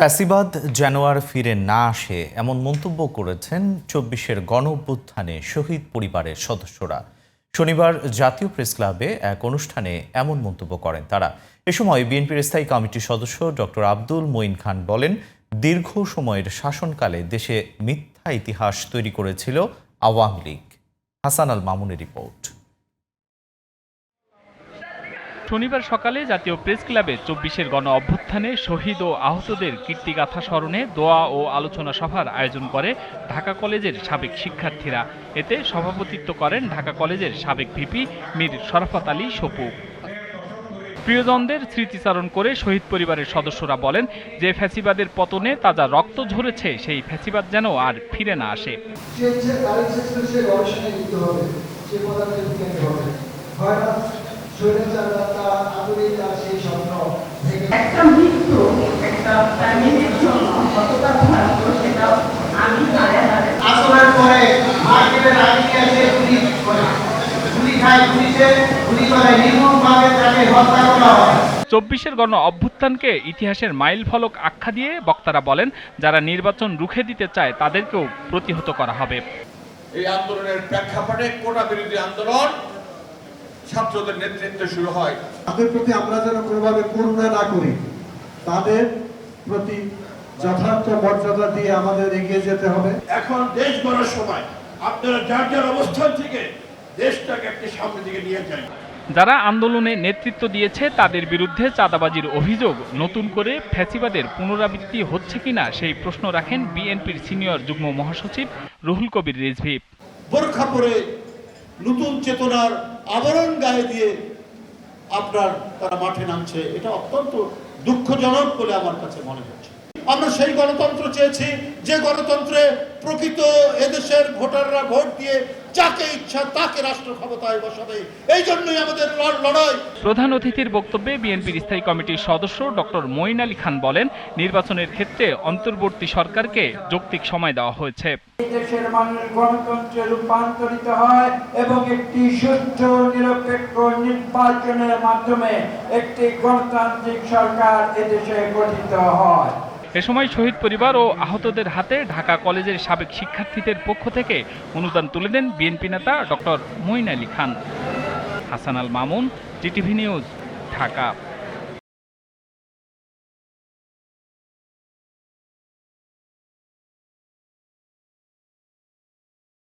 ফ্যাসিবাদ যেন আর ফিরে না আসে, এমন মন্তব্য করেছেন চব্বিশের গণঅভ্যুত্থানে শহীদ পরিবারের সদস্যরা। শনিবার জাতীয় প্রেস ক্লাবে এক অনুষ্ঠানে এমন মন্তব্য করেন তারা। এ সময় বিএনপির স্থায়ী কমিটির সদস্য ডক্টর আব্দুল মঈন খান বলেন, দীর্ঘ সময়ের শাসনকালে দেশে মিথ্যা ইতিহাস তৈরি করেছিল আওয়ামী লীগ। হাসান আল মামুনের রিপোর্ট। শনিবার সকালে জাতীয় প্রেস ক্লাবে চব্বিশের গণ অভ্যুত্থানে শহীদ ও আহতদের কীর্তিগাথা স্মরণে দোয়া ও আলোচনা সভার আয়োজন করে ঢাকা কলেজের সাবেক শিক্ষার্থীরা। এতে সভাপতিত্ব করেন ঢাকা কলেজের সাবেক ভিপি মীর শরাফত আলী সপু। প্রিয়জনদের স্মৃতিচারণ করে শহীদ পরিবারের সদস্যরা বলেন, যে ফ্যাসিবাদের পতনে তাজা রক্ত ঝরেছে, সেই ফ্যাসিবাদ যেন আর ফিরে না আসে। সে হচ্ছে একটা মৃত্যু একটা ফ্যামিলির জন্য কতটা সেটা আমি হারে হারে আসরের পরে মার্কেটের আগে এসে গুলি গুলি খায় পুলিশে গুলি করে নির্মমভাবে তাকে হত্যা করা হয়। চব্বিশের গণ অভ্যুত্থানকে ইতিহাসের মাইল ফলক আখ্যা দিয়ে বক্তারা বলেন যারা নির্বাচন রুখে দিতে চায় তাদেরকেও প্রতিহত করা হবে। এই আন্দোলনের প্রেক্ষাপটে কোটা বিরোধী আন্দোলন ছাত্রদের নেতৃত্বে শুরু হয়। তাদের প্রতি আমরা যেন কোনোভাবে করুণা না করি তাদের প্রতি যথার্থ মর্যাদা দিয়ে আমাদের এগিয়ে যেতে হবে। এখন দেশ গড়ার সময় আপনারা যার যার অবস্থান থেকে দেশটাকে একটি সামনের দিকে নিয়ে যান। যারা আন্দোলনে নেতৃত্ব দিয়েছে তাদের বিরুদ্ধে চাঁদাবাজির অভিযোগ নতুন করে ফ্যাসিবাদের পুনরাবৃত্তি হচ্ছে কিনা সেই প্রশ্ন রাখেন বিএনপির সিনিয়র যুগ্ম মহাসচিব রুহুল কবির রিজভি। বোরখা পরে নতুন চেতনার আবরণ গায়ে দিয়ে আপনার তারা মাঠে নামছে। এটা অত্যন্ত দুঃখজনক বলে আমার কাছে মনে হচ্ছে। আমরা সেই গণতন্ত্র চেয়েছি, যে গণতন্ত্রে প্রকৃত এদেশের ভোটাররা ভোট দিয়ে যাকে ইচ্ছা তাকে রাষ্ট্র ক্ষমতায় বসাবে। এই জন্যই আমাদের লড়াই। প্রধান অতিথির বক্তব্যে বিএনপির স্থায়ী কমিটির সদস্য ডক্টর মঈন আলী খান বলেন নির্বাচনের ক্ষেত্রে অন্তর্বর্তী সরকারকে যৌক্তিক সময় দেওয়া হয়েছে। দেশের মানুষ গণতন্ত্রে রূপান্তরিত হয় এবং একটি সুষ্ঠু নিরপেক্ষ নির্বাচনের মাধ্যমে একটি গণতান্ত্রিক সরকার এদেশে গঠিত হয়। এ সময় শহীদ পরিবার ও আহতদের হাতে ঢাকা কলেজের সাবেক শিক্ষার্থীদের পক্ষ থেকে অনুদান তুলে দেন বিএনপি নেতা doctor Moin Ali Khan. Hasan Al Mamun GTV news, Dhaka.